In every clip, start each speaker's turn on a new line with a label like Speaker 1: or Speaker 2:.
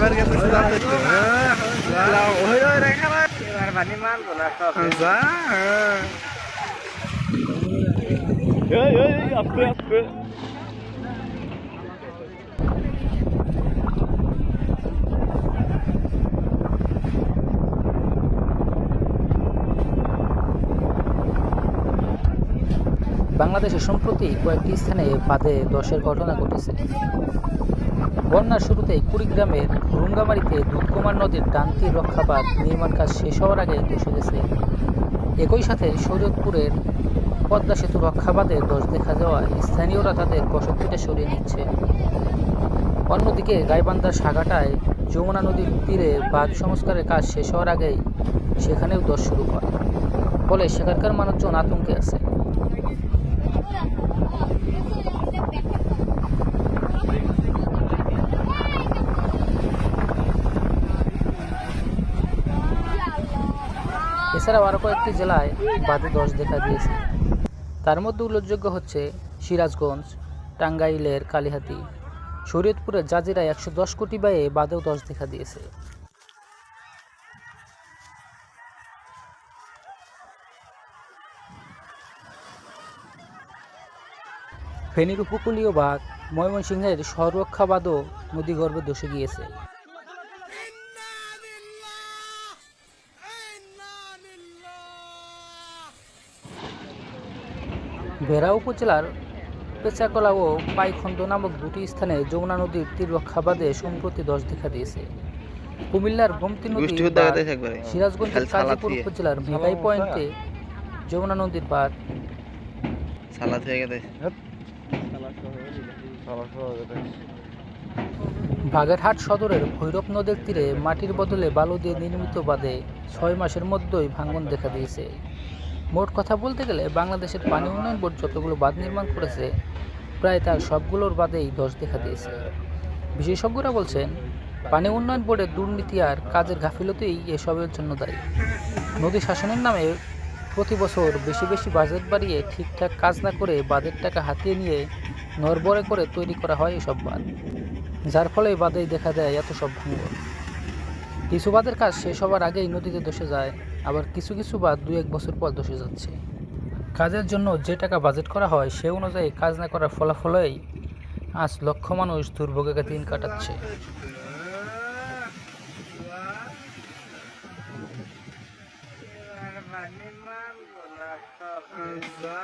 Speaker 1: এবার গেছে যাচ্ছে ওই ওই রেখা
Speaker 2: এবার পানি মারবো না সব।
Speaker 1: যা এই এই এই, আস্তে আস্তে।
Speaker 3: বাংলাদেশে সম্প্রতি কয়েকটি স্থানে বাদে দশের ঘটনা ঘটেছে। বন্যার শুরুতেই কুড়িগ্রামের রুঙ্গামারিতে দুধকুমার নদীর ডানতি রক্ষাবাদ নির্মাণ কাজ শেষ হওয়ার আগে ধসে গেছে একই সাথে শরীয়তপুরের পদ্মা সেতু রক্ষাবাদে দোষ দেখা যাওয়ায় স্থানীয়রা তাদের বসতভিটে সরিয়ে নিচ্ছে। অন্যদিকে গাইবান্ধার সাগাটায় যমুনা নদীর তীরে বাঁধ সংস্কারের কাজ শেষ হওয়ার আগেই সেখানেও দোষ শুরু হয়। ফলে সেখানকার মানুষজন আতঙ্কে আছে। এছাড়াও আরও কয়েকটি জেলায় বাদে দশ দেখা দিয়েছে। তার মধ্যে উল্লেখযোগ্য হচ্ছে সিরাজগঞ্জ, টাঙ্গাইলের কালিহাতি, শরীয়তপুরের জাজিরায় একশো দশ কোটি ব্যয়ে বাদেও দশ দেখা দিয়েছে। ফেনীর উপকূলীয় বাঘ ময়মনসিংহের সংরক্ষাবাদও নদীগর্ভে ধসে গিয়েছে। বেড়া উপজেলার পেচাকলা ও পাইখন্দ নামক দুটি স্থানে যমুনা নদীর তীর রক্ষাবাদে সম্প্রতি দশ দেখা দিয়েছে। কুমিল্লার গোমতী নদী সিরাজগঞ্জের কাজীপুর উপজেলার মেঘাই পয়েন্টে যমুনা নদীর বাঁধ।
Speaker 1: সালাদ
Speaker 3: বাগেরহাট সদরের ভৈরব নদের তীরে মাটির বদলে বালু দিয়ে নির্মিত বাঁধে ছয় মাসের মধ্যেই ভাঙন দেখা দিয়েছে। মোট কথা বলতে গেলে বাংলাদেশের পানি উন্নয়ন বোর্ড যতগুলো বাঁধ নির্মাণ করেছে, প্রায় তার সবগুলোর বাদেই দোষ দেখা দিয়েছে। বিশেষজ্ঞরা বলছেন, পানি উন্নয়ন বোর্ডের দুর্নীতি আর কাজের গাফিলতিই এসবের জন্য দায়ী। নদী শাসনের নামে প্রতি বছর বেশি বেশি বাজেট বাড়িয়ে ঠিকঠাক কাজ না করে বাঁধের টাকা হাতিয়ে নিয়ে নরবরে করে তৈরি করা হয় এসব বাঁধ, যার ফলে বাদেই দেখা দেয় এত সব ভাঙন। কিছু বাঁধের কাজ শেষ হওয়ার আগেই নদীতে ধসে যায় আবার কিছু কিছু বাঁধ দু এক বছর পর ধসে যাচ্ছে। কাজের জন্য যে টাকা বাজেট করা হয়, সে অনুযায়ী কাজ না করার ফলাফলেই আজ লক্ষ মানুষ দুর্ভোগে দিন কাটাচ্ছে
Speaker 2: এবার পানি মারবো না সব
Speaker 1: যা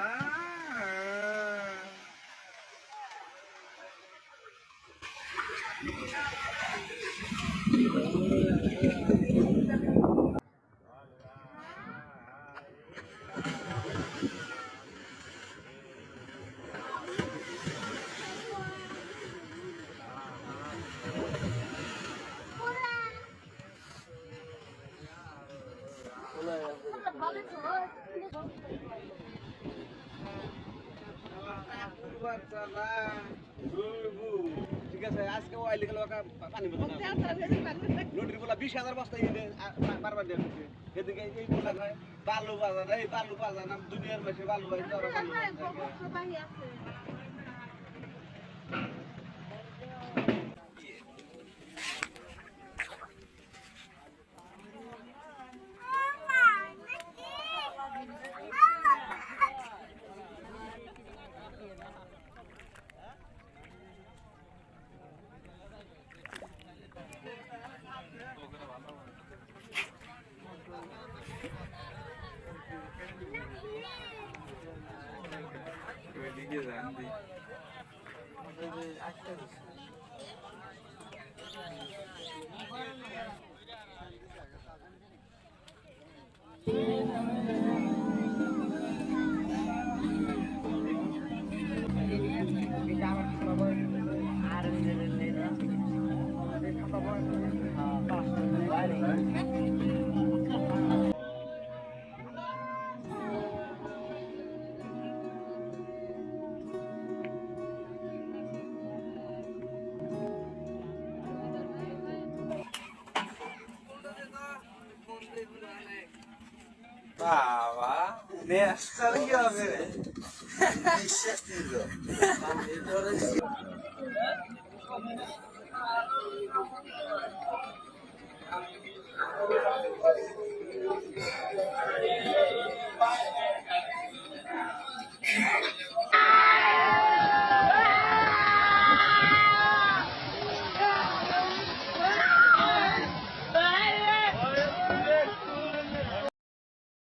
Speaker 4: ঠিক আছে, আজকে ওয়াইলি গেল পানি বদল নোটির বলা বিশ হাজার বস্তা ইয়ে বারবার দিয়ে দিচ্ছে এদিকে এই বলা হয় বালু বাজার এই বালু বাজার নাম দুনিয়ার মাসে বালু বাজার ভিডিও গান দিই
Speaker 1: Yeah. Baba, nästa gör vi det. Vi sätter det då.